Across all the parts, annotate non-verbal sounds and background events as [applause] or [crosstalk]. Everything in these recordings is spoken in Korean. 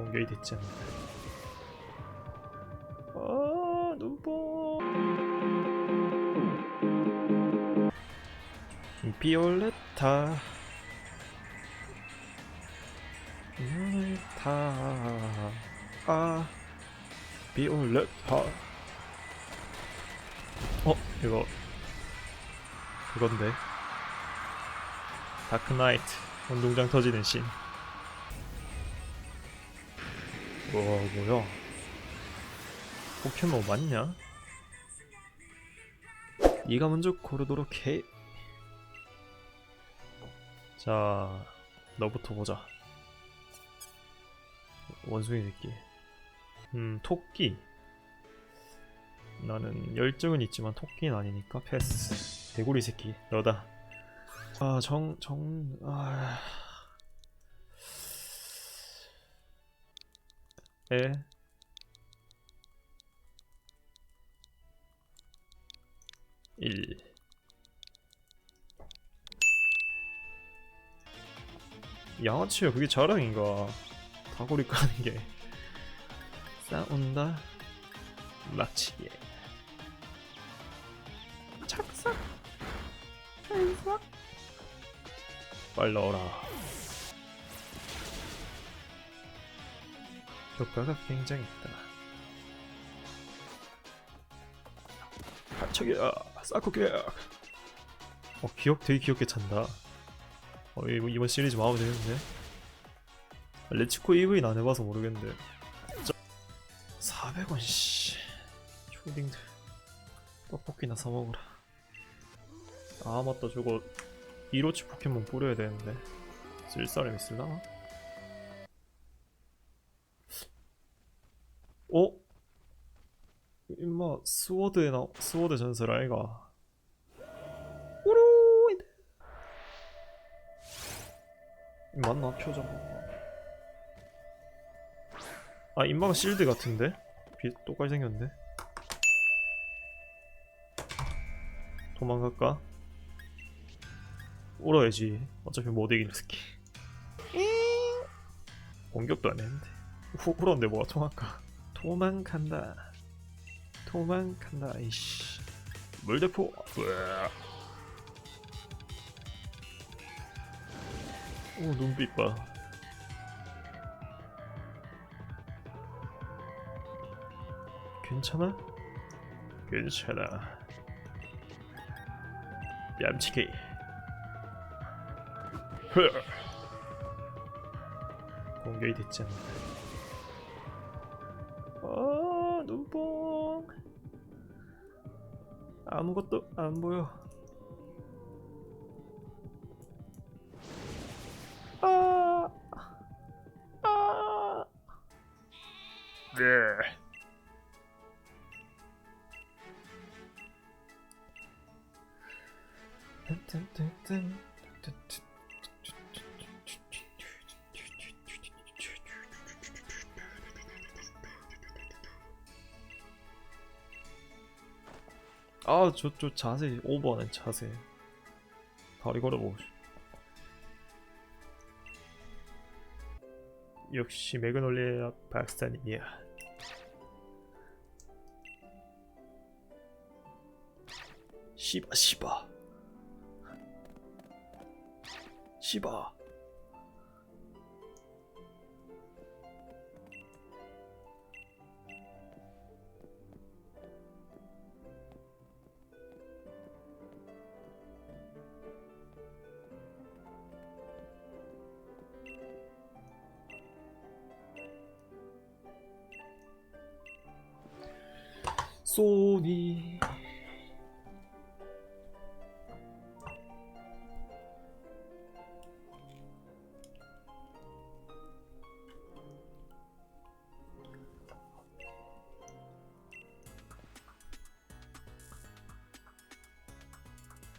공격이 됐지 않나. 아 눈뽕. 비올레타. 비올레타. 아 비올레타. 어 이거 그건데. 다크나이트 운동장 터지는 씬. 와 뭐야? 포켓몬 맞냐? 네가 먼저 고르도록 해. 자, 너부터 보자. 원숭이 새끼. 음, 토끼. 나는 열정은 있지만 토끼는 아니니까 패스. 개구리 새끼, 너다. 아, 정, 정, 아. 에. 일. 양아치야, 그게 자랑인가? 다구리 까는 게. [laughs] 싸운다. 마치게. 착삭. 착삭. 빨리 넣어라. 효과가 굉장했다. 발차기야, 싸코기야. 어, 기억 되게 귀엽게 찬다. 어, 이번 시리즈 마음에 드는데. 레츠코 EV는 안 해봐서 모르겠는데. 400원 씨. 초딩들 떡볶이나 사 먹으라. 아 맞다 저거 이로치 포켓몬 뿌려야 되는데 쓸 사람 있을라나? 어? 임마 스워드에 나 스워드 전설 아이가. 오로이드. 맞나? 표정 아 임마가 실드 같은데? 비 똑같이 생겼는데 도망갈까? 울어야지. 어차피 못 이기는 새끼. 공격도 안 했는데. 후 울었는데 뭐가 통할까 도망간다. 도망간다 이씨. 물대포. 으아. 오 눈빛 봐. 괜찮아? 괜찮아. 얌치기. 흐. 공격이 됐지 않나 아무것도 안 보여. 아, 아, 네. 아, 저, 저 자세, 오버하는 자세. 다리 걸어보고 싶 역시 매그놀리아 박사님이야. 씨바, 씨바. 씨바. 소니.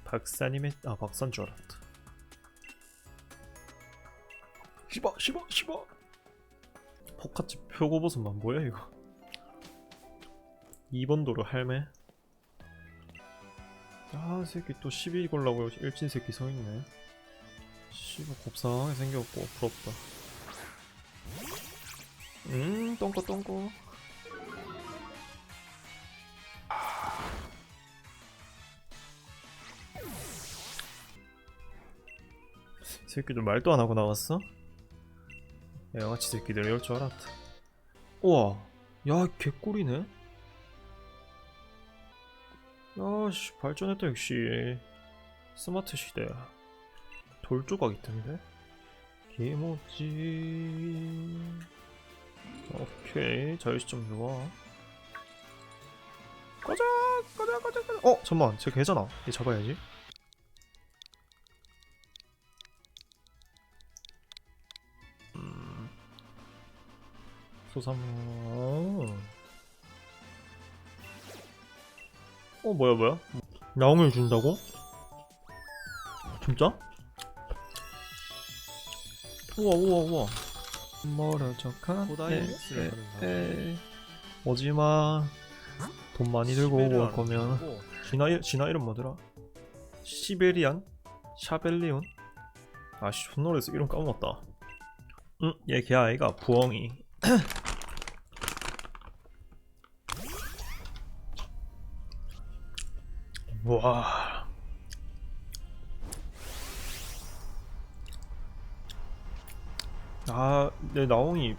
박사님의 아 박사인 줄 알았다. 시바 시바 시바! 포카치 표고버섯만 뭐야 이거 2번 도로 할매? 아 새끼 또 12 걸라고 일진 새끼 서있네. 씨발 곱상하게 생겼고 부럽다. 똥꼬 똥꼬. 새끼들 말도 안 하고 나왔어? 양아치 새끼들 이럴 줄 알았다. 우와 야 개꿀이네 야씨 발전했다 역시. 스마트 시대야 돌 조각 있던데? 개모지. 오케이 자유시점 좋아. 가자 가자 가자 가자. 어 잠만 쟤 개잖아. 얘 잡아야지. 음. 소삼 어 뭐야 뭐야 나옹을 준다고? 진짜? 우와 우와 우와 고다이 믹스를 하는 에 오지마 돈 많이 들고 올 거면 진화 이- 진화 이름 뭐더라? 시베리안? 샤벨리온? 아씨 손노래에서 이름 까먹었다 응얘 걔 아이가 부엉이 [clears throat] 와 아, 내 나옹이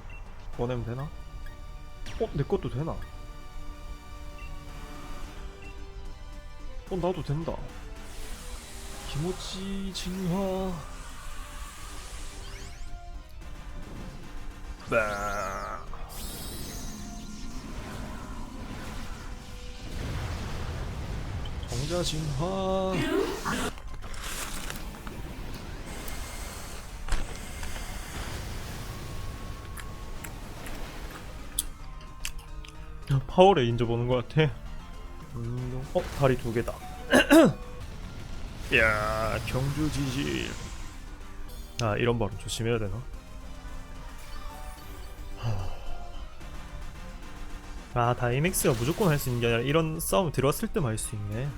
보내면 되나? 어, 내 것도 되나? 어, 나도 된다. 김오치 진화. 빠. 정자 진화. 파워레인저 보는 것 같아. 음, 어 다리 두 개다. [clears throat] 야 경주 지질. 아 이런 발음 조심해야 되나? 아 다이맥스가 무조건 할 수 있는 게 아니라 이런 싸움 들어왔을 때만 할 수 있네.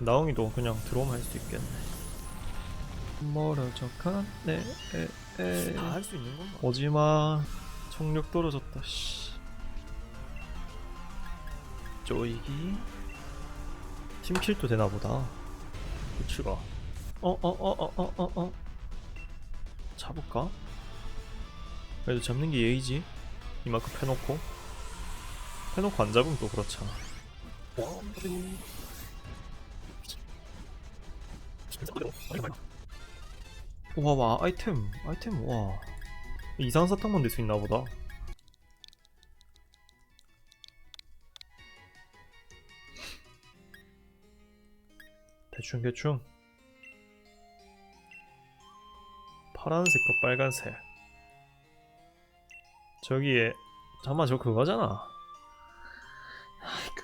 나옹이도 그냥 들어오면 할 수 있겠네. 멀어져 가네. 다 할 수 있는 건가? 오지마. 총력 떨어졌다. 씨. 쪼이기. 팀킬도 되나 보다. 그치가. 어, 어, 어, 어, 어, 어, 어. 잡을까? 그래도 잡는 게 예의지. 이만큼 패놓고. 패놓고 안 잡으면 또 그렇잖아. 와, 와, 아이템, 아이템, 와. 이상한 사탕만 낼수 있나 보다. 대충 대충 파란색과 빨간색 저기에 잠깐만 저 그거잖아 아,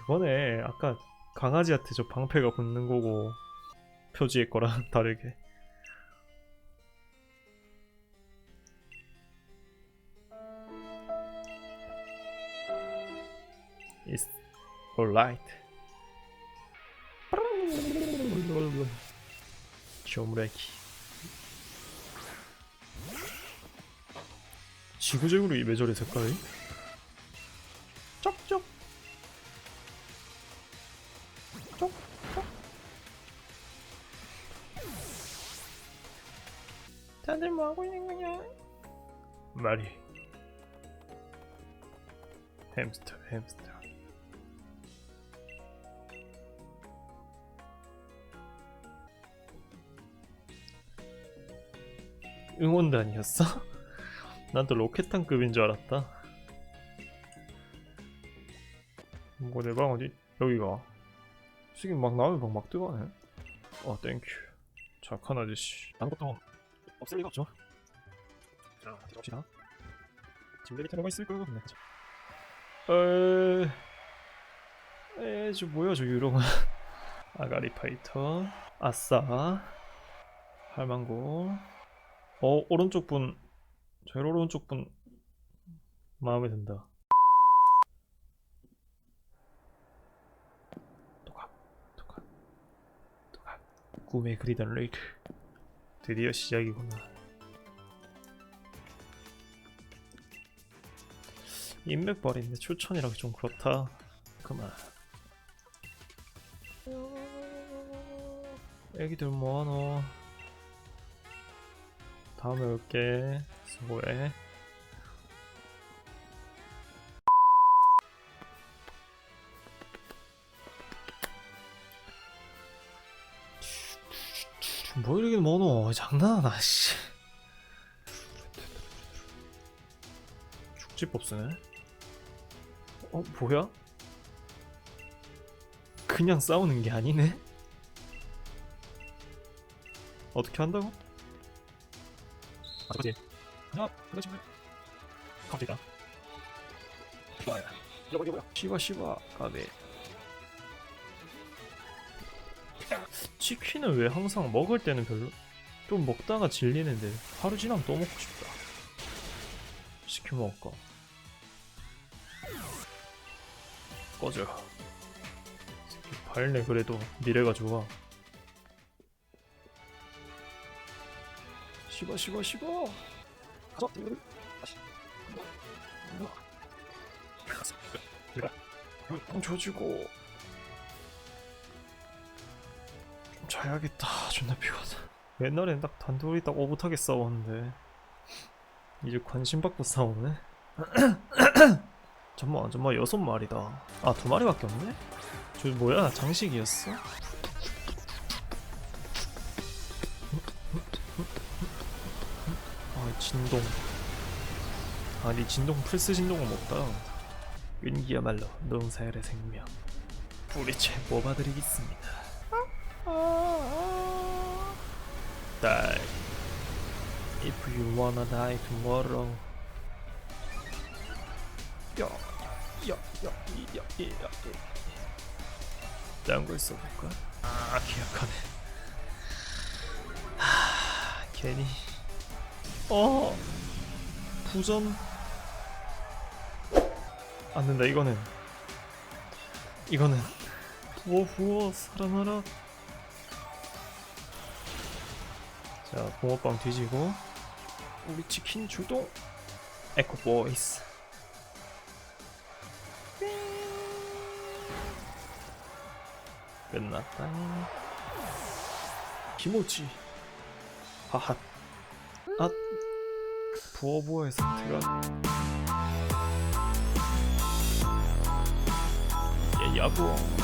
그거네 아까 강아지한테 저 방패가 붙는 거고 표지의 거랑 [laughs] 다르게 It's alright. 쇼무레키. 지구적으로 이 매절의 색깔이? 다들 뭐 하고 있는 거냐? 말이. 햄스터, 햄스터. 응원단이었어? [laughs] 난 또 로켓탄급인 줄 알았다. 뭐 내 방 어디? 여기가. 지금 막 나오면 막, 막 뜨거네. 어, 땡큐. 착한 아저씨. 아무것도 없을 리가 없죠. 자, 들어갑시다. 침대 밑에 뭐가 있을 거 같네. 에, 에, 저 뭐야 저 유령은? [laughs] 아가리 파이터. 아싸. 할망고. 어 오른쪽 분 제일 오른쪽 분 마음에 든다. 또가 또가 또가 꿈에 그리던 레이크 드디어 시작이구나. 인맥 버리는데 추천이라기 좀 그렇다. 그만. 애기들 뭐하노 다음에 올게. 수고해 뭐 이렇게 많어 장난하나 씨 죽지법 쓰네 어 뭐야? 그냥 싸우는 게 아니네? 어떻게 한다고? 아, 그지. 야, 그지. 갑자기. 뭐야? 시바 시바 가네. 치킨은 왜 항상 먹을 때는 별로 좀 먹다가 질리는데 하루 지나면 또 먹고 싶다. 시켜 먹을까? 꺼져. 새끼 발네 그래도 미래가 좋아. 씹어 씹어 씹어 좀 조지고 자야겠다. 존나 피곤하다. 옛날엔 딱 단둘이 딱 오붓하게 싸웠는데. 이제 관심 받고 싸우네? [clears throat] 잠만 잠만 여섯 마리다. 아 두 마리밖에 없네? 저 뭐야? 장식이었어? 아 진동. 아니 진동 플스 진동은 없다. 윈기야말로 농사열의 생명. 뿌리채 뽑아드리겠습니다 Die. If you wanna die tomorrow. 야 야 야 야야 딴걸 써볼까? 아 기억하네 하 괜히 어 부전 안 된다 이거는 이거는. 부어 부어 살아나라 자 붕어빵 뒤지고. 우리 치킨 출동. 에코 보이스. 끝났다. 기모치 하핫. 아. 부어부어의 상태가 야 야부